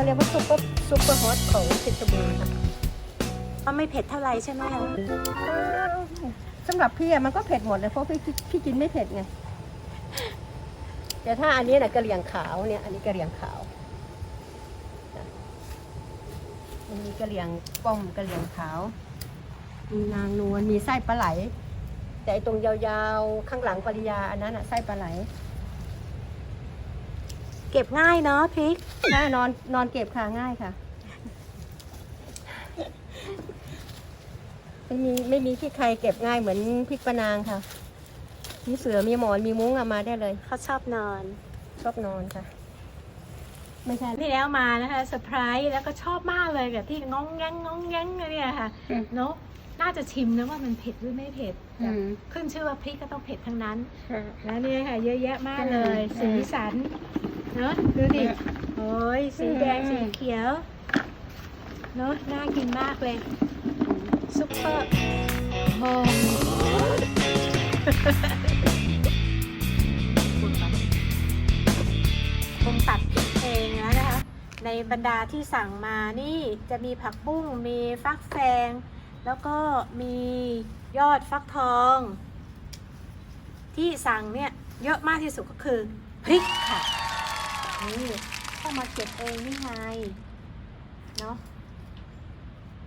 เขาเรียกว่าซุปเปอร์ซุปเปอร์ฮอตของเพชรบูรณ์ค่ะก็ไม่เผ็ดเท่าไหร่ใช่ไหมคะสำหรับพี่อะมันก็เผ็ดหมดเลยเพราะพี่พี่กินไม่เผ็ดไงแต่ถ้าอันนี้นะกะเหรี่ยงขาวเนี่ย อันนี้กะเหรี่ยงขาวนะมันมีกะเหรี่ยงป้อมกะเหรี่ยงขาว มีนางนวลมีไส้ปลาไหล แต่ไอ้ตรงยาวๆข้างหลังปริยาอันนั้นอะไส้ปลาไหล เก็บง่ายเนาะพริกถ้านอนนอนเก็บค่ะง่ายค่ะ ไม่มีไม่มีที่ใครเก็บง่ายเหมือนพริกปะนางค่ะ มีเสือมีหมอนมีมุ้งเอามาได้เลย เขาชอบนอนชอบนอนค่ะ ไม่ใช่ที่แล้วมานะคะเซอร์ไพรส์แล้วก็ชอบมากเลยกับที่งองแงงงองแงงเนี่ยค่ะอืมเนาะน่าจะชิมนะว่ามันเผ็ดหรือไม่เผ็ดอืมขึ้นชื่อว่าพริกก็ต้องเผ็ดทั้งนั้นค่ะแล้วเนี่ยค่ะ เยอะแยะมากเลยอืมสีสัน เนอะดูดิโอ้ยสีแดงอืมสีเขียว เนอะน่ากินมากเลย ซุปเปอร์โฮมคงตัดพริกเองแล้วนะคะ ในบรรดาที่สั่งมานี่จะมีผักบุ้ง มีฟักแฟง แล้วก็มียอดฟักทอง ที่สั่งเนี่ยเยอะมากที่สุดก็คือพริกค่ะ นี่ต้องมาเก็บเองนี่ไง เนาะ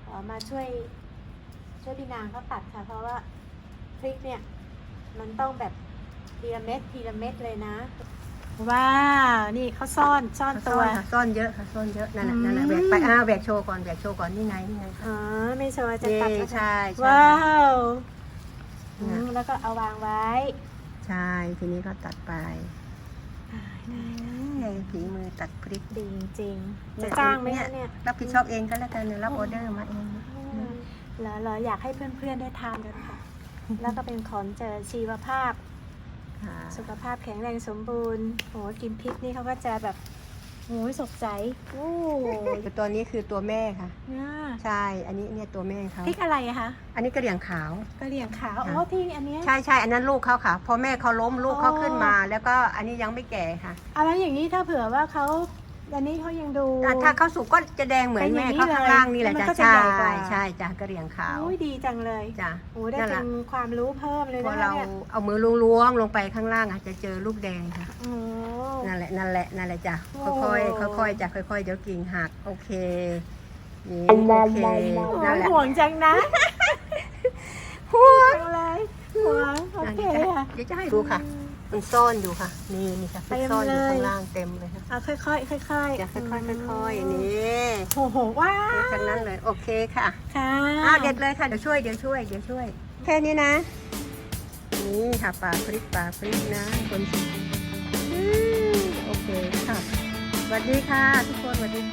ขอมาช่วยช่วยพี่นางเขาตัดค่ะ เพราะว่าพริกเนี่ย มันต้องแบบทีละเม็ดทีละเม็ดเลยนะ ว้าว นี่เขาซ่อนซ่อนตัว ซ่อนค่ะซ่อนเยอะค่ะซ่อนเยอะนั่นแหละอืมนั่นแหละแบกไปอ้าแบกโชว์ก่อนแบกโชว์ก่อนนี่ไงนี่ไงอ๋อไม่โชว์จะเย่ตัดแล้วค่ะใช่ใช่ว้าวค่ะอืมแล้วก็เอาวางไว้ ใช่ทีนี้ก็ตัดไปอ่าได้เอ้ยฝีมือตัดพริกดีจริงๆจะจ้างไหมเนี่คะยเนี่ยรับผิดชอบเองก็แล้วกันนะรับออเดอร์มาเองแล้วเราอยากให้เพื่อนๆได้ทานกันค่ะ แล้วก็เป็นของเจอชีวภาพ สุขภาพแข็งแรงสมบูรณ์โหกินพริกนี่เขาก็จะแบบ โอ้ยสดใสโอ้ตัวนี้คือตัวแม่ค่ะ น่าใช่ อันนี้เนี่ยตัวแม่เขาพริกอะไรอะคะอันนี้กระเหลี่ยงขาวกะเหรี่ยงขาวค่ะอ๋อที่อันเนี้ย ใช่ใช่อันนั้นลูกเขาค่ะ พอแม่เขาล้มลูกเขาอ๋อขึ้นมา แล้วก็อันนี้ยังไม่แก่ค่ะอะไรอย่างนี้ถ้าเผื่อว่าเขาอันนี้เขายังดูแต่ถ้าเขาสุกก็จะแดงเหมือนเป็นอแม่ย่างนี้เขาข้างล่างนี่แหละเลยจ้ะแล้วมันก็จะใช่ใหญ่กว่าใช่จ้ะกระเหลี่ยงขาวโอ้ยดีจังเลยจ้ะโอ้ได้นั่นแหเป็ละนความรู้เพิ่มเลยพอนะคะเราเนี่ยเอามือล้วงๆลงไปข้างล่างอะจะเจอลูกแดงค่ะโอ้ นั่นแหละนั่นแหละนั่นแหละจ้ะโอ้ค่อยๆค่อยๆจ้ะค่อยๆเดี๋ยวกิ่งหักโอเคนี่โอเคนั่นแหละห่วงจังนะห่วงจังเลยห่วงโอเคค่ะเดี๋ยวจะให้ดูค่ะ มันซ่อนอยู่ค่ะ นี่นี่ค่ะเต็มซ่อนอยู่เลยข้างล่างเต็มเลยค่ะเอาค่อยๆค่อยๆจะค่อยๆค่อยๆนี่โอ้โหว้าจากนั้นเลยโอเคค่ะค่ะอ้าวเด็ดเลยค่ะเดี๋ยวช่วยเดี๋ยวช่วยเดี๋ยวช่วย แค่นี้นะนี่ค่ะปลาพริกปลาพริกนะคนอืมโอ เคค่ะสวัสดีค่ะ ทุกคนสวัสดีค่ะ